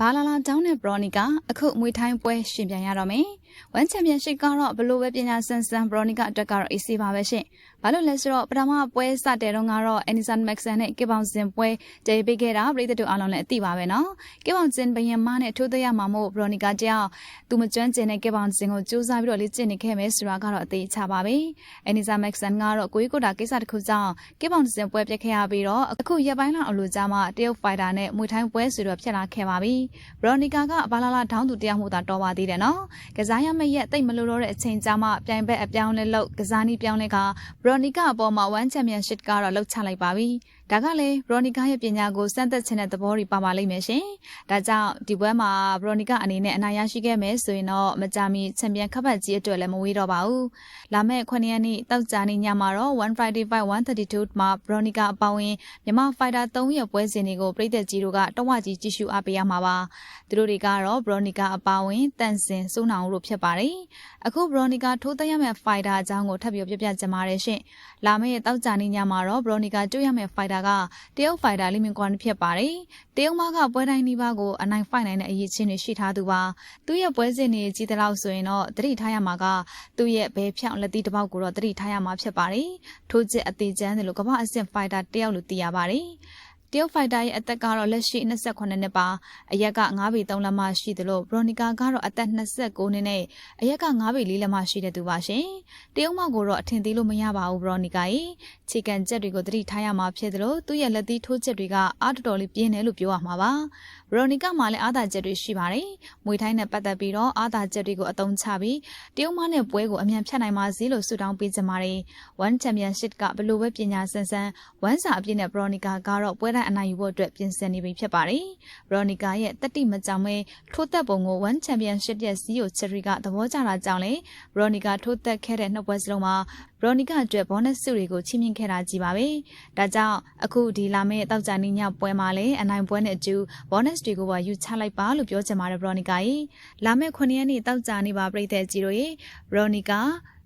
ဘာလာလာတောင်းတဲ့ဘရော်နီကာအခုမွေထိုင်းပွဲရှင်ပြန်ရတော့မယ်။ဝမ်ချန်ပီယံရှစ်ကတော့ဘလို့ပဲပညာဆန်ဆန်ဘရော်နီကာအတွက်ကတော့အေးဆေးပါပဲရှင်။ဘာလို့လဲဆိုတော့ပထမပွဲစတဲ့တော့ကတော့အန်နီဆန်မက်ဆန်နဲ့ကေပေါင်စင်ပွဲတည်ပေးခဲ့တာပြည်သူတို့အားလုံးလည်းအသိပါပဲနော်။ကေပေါင်စင်ဘယံမနဲ့ထိုးသွက်ရမှာမို့ဘရော်နီကာကြောင့်သူမကျွမ်းကျင်တဲ့ကေပေါင်စင်ကိုစူးစမ်းပြီးတော့လေ့ကျင့်နေခဲ့မယ်ဆိုတာကတော့အသေးချပါပဲ။အန်နီဆန်မက်ဆန်ကတော့ကိုကြီးကိုတာကိစ္စတစ်ခုကြောင့်ကေပေါင်စင်ပွဲပြက်ခဲ့ရပြီးတော့အခုရက်ပိုင်းလောက်အလိုကြာမှတရုတ်ဖိုင်တာနဲ့မွေထိုင်းပွဲဆိုတော့ဖြစ်လာခဲ့ပါပြီ။ဘရော်နီကာကဘာလာလာထောင်းသူတရားမှုသာတော်ပါသေးတယ်နော်။ကစားရမယ့်ရက်တိတ်မလို့တော့တဲ့အချိန်ကြာမှပြိုင်ဘက်အပြောင်းလဲလောက်ကစားနည်းပြောင်းလဲကဘရော်နီကာအပေါ်မှာ1 Championship ကတော့လှုပ်ချလိုက်ပါပြီ။ဒါကလည်းဘရော်နီကာရဲ့ပညာကိုစမ်းသပ်ခြင်းတဲ့သဘောတွေပါပါလိမ့်မယ်ရှင်။ဒါကြောင့်ဒီပွဲမှာဘရော်နီကာအနေနဲ့အနိုင်ရရှိခဲ့မယ်ဆိုရင်တော့မကြာမီချန်ပီယံခပ်ပတ်ကြီးအတွက်လည်းမဝေးတော့ပါဘူး။လာမယ့်9ရက်နေ့တောက်ကြနေ့ညမှာတော့1 Friday Fight 132မှာဘရော်နီကာအပေါင်းဝင်မြန်မာဖိုက်တာ3ရက်ပွဲစဉ်တွေကိုပြည်သက်ကြီးတို့ကတဝကြီးကြည့်ရှုအားပေးရမှာပါ။သူတို့တွေကတော့ဘရော်နီကာအပေါင်းဝင်တန်စင်စိုးနောင်တို့ဖြစ်ပါတယ်။အခုဘရော်နီကာထိုးသက်ရမယ့်ဖိုက်တာအကြောင်းကိုထပ်ပြီးပြပြကြမှာရရှင်။လာမယ့်တောက်ကြနေ့ညမှာတော့ဘရော်နီကာတွေ့ရမယ့်ဖိုက်တာကတရုတ်ဖိုင်တာလိမင်ကွန်ဖြစ်ပါတယ်။တရုတ်မကပွဲတိုင်းနီးပါးကိုအနိုင်ဖိုင်နိုင်တဲ့အရေးချင်းတွေရှိထားသူပါ။သူ့ရဲ့ပွဲစဉ်တွေကြီးတဲ့လောက်ဆိုရင်တော့တတိထားရမှာကသူ့ရဲ့ဘဲဖြောင်းလက်သီးတစ်ပေါက်ကိုတော့တတိထားရမှာဖြစ်ပါတယ်။ထိုးချစ်အသေးချမ်းတယ်လို့ကမ္ဘာအဆင့်ဖိုင်တာတယောက်လို့သိရပါတယ်။ တရုတ်ဖိုက်တာရဲ့အသက်ကတော့လက်ရှိ28နှစ်ပါအရက်က9ပေ3လက်မရှိသလိုဘရိုနီကာကတော့အသက်29နှစ်နဲ့အရက်က9ပေ4လက်မရှိတဲ့သူပါရှင်တရုတ်မကိုတော့အထင်သေးလို့မရပါဘူးဘရိုနီကာရဲ့ခြေကန်ချက်တွေကိုသတိထားရမှာဖြစ်သလိုသူ့ရဲ့လက်သီးထိုးချက်တွေကအားတော်တော်လေးပြင်းတယ်လို့ပြောရမှာပါဘရိုနီကာမှာလည်းအားသာချက်တွေရှိပါတယ်မွေထိုင်းနဲ့ပတ်သက်ပြီးတော့အားသာချက်တွေကိုအသုံးချပြီးတရုတ်မနဲ့ပွဲကိုအမြန်ဖြတ်နိုင်ပါစေလို့ဆုတောင်းပေးကြပါတယ် One Championship ကဘလို့ပဲပညာဆန်းဆန်းဝမ်းစာအပြည့်နဲ့ဘရိုနီကာကတော့ပွဲတိုင်းအနိုင်ယူဖို့အတွက်ပြင်ဆင်နေပြီဖြစ်ပါတယ်။ဘရိုနီကာရဲ့တတိမကြောင်မဲထိုးသက်ပုံကို One Championship ရဲ့ CEO Cherry ကသဘောကျတာကြောင့်လေဘရိုနီကာထိုးသက်ခဲ့တဲ့နှစ်ပွဲစလုံးမှာဘရိုနီကာအတွက်ဘောနက်စုတွေကိုချီးမြှင့်ခဲ့တာကြီးပါပဲ။ဒါကြောင့်အခုဒီလာမယ့်တောက်ကြနေညပွဲမှာလည်းအနိုင်ပွဲနဲ့အတူဘောနက်တွေကိုပါယူချလိုက်ပါလို့ပြောချင်ပါတယ်ဘရိုနီကာကြီး။လာမယ့်9ရက်နေ့တောက်ကြနေပါပြည်သက်ကြီးတို့ရေဘရိုနီကာ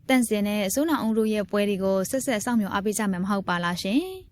တန့်စင်နဲ့အစိုးရအောင်တို့ရဲ့ပွဲတွေကိုဆက်ဆက်စောင့်မျှော်အားပေးကြမယ်မဟုတ်ပါလားရှင်။